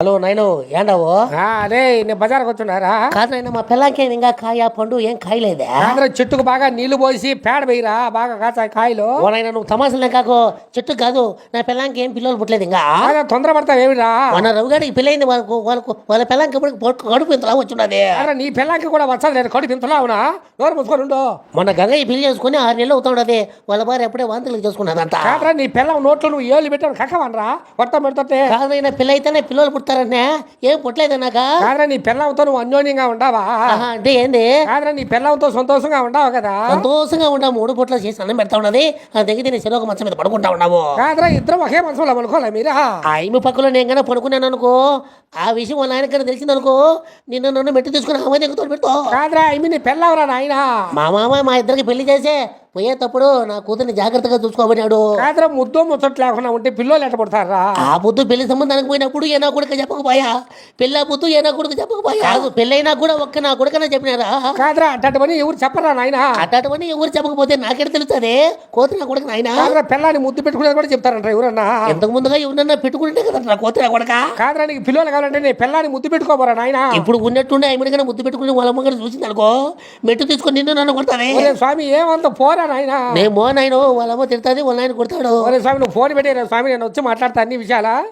Hello నాయను ఏండావు? ఆ, అదే నేను బజార్కి వచ్చున్నారా? కాదు నాయన మా పిల్లలకి ఇంకా కాయ పండు ఏం కాయలేదే? ఆంధ్ర చెట్టుకు బాగా నీళ్ళు పోసి పేడ వేయరా బాగా కాచాయి కాయలు? ఓ నాయన నువ్వు తమాసలే కాకు చెట్టు కాదు నా పిల్లలకి ఏం పిల్లలు పుట్టలేదు ఇంకా? బాగా తొందరపడతావు ఏమిరా మన రవిగాడికి పెళ్ళైంది వాళ్ళకు వాళ్ళకు వాళ్ళ పిల్లలకి ఇప్పుడు కడుపు ఇంతలా వచ్చున్నది. అరే నీ పిల్లకి కూడా వచ్చదు నేను కడుపు ఇంతలా అవునా నోరు మూసుకొని ఉండు మొన్న గంగయ్య పెళ్ళి చేసుకుని ఆరు నెలలు అవుతాడది వాళ్ళ భార్య ఎప్పుడే వాంతులు చేసుకున్నదంట. నీ పిల్ల నోట్లో నువ్వు ఏళ్ళు పెట్టాను కక్కవనరా? కొత్త పెడుతుంటే కాదైనా పిల్ల అయితేనే పిల్లలు పుడతారనే ఏం పుట్టలేదు నాక? కాదురా నీ పిల్లలతో నువ్వు అన్యోన్యంగా ఉండవా? అంటే ఏంది? కాదురా నీ పిల్లలతో సంతోషంగా ఉండవు కదా? సంతోషంగా ఉండా మూడు పూట్ల చేసి అన్నం పెడతా ఉన్నది. దగ్గర నేను చెరొక మంచం మీద పడుకుంటా ఉన్నాము కాదురా ఇద్దరం ఒకే మనసులో అనుకోలే మీరా? ఆ ఇమి పక్కలో నేను కన్నా పడుకున్నాను అనుకో ఆ విషయం వాళ్ళ ఆయన కన్నా తెలిసింది అనుకో నిన్ను నన్ను మెట్టి తీసుకుని ఆమె దగ్గర పెడతా కాదురా ఇమి నీ పిల్లవరా నాయన? మా మామ మా ఇద్దరికి పెళ్ళి చేసే పోయేటప్పుడు నా కూతుర్ని జాగ్రత్తగా చూసుకోబడినాడు కాదురా ముద్దు ముచ్చట్లు లేకుండా ఉంటే పిల్లలు ఎట్ట పడతారా? ఆ పొద్దు పెళ్ళి సంబంధానికి పోయినప్పుడు ఏ నా కొడుకు చెప్పకపోయా? పెళ్ళి ఆ పొద్దు ఏ నా కొడుకు చెప్పకపోయా? పెళ్ళైనా కూడా ఒక్క నా కొడుకనే చెప్పినారా? కాదురా పని ఎవరు చెప్పరా నాయన? అట్టటువంటి ఎవరు చెప్పకపోతే నాకెడ తెలుస్తుంది? కోతి నా కొడుకు నాయన? కాదురా పిల్లని ముద్దు పెట్టుకునేది కూడా చెప్తారంట ఎవరన్నా? ఎంతకు ముందుగా ఎవరన్నా పెట్టుకుంటే కదా నా కోతి నా కొడక? కాదురా నీకు పిల్లలు కావాలంటే నీ పిల్లని ముద్దు పెట్టుకోబోరా నాయన? ఇప్పుడు ఉన్నట్టుండే ఐమిడిగా ముద్దు పెట్టుకుని వాళ్ళ అమ్మగారు చూసింది అనుకో మెట్టు తీసుకొని నిన్ను నన్ను కొడతానే స్వామి ఏమంత పోరా నాయన? నేను మో నాయన వాళ్ళ అమ్మ తిడతాది వాళ్ళ ఆయన కొడతాడు? ఒరే స్వామి నువ్వు ఫోన్ పెట్టే స్వామి నేను వచ్చి మాట్లాడతా అన్ని విషయాలా?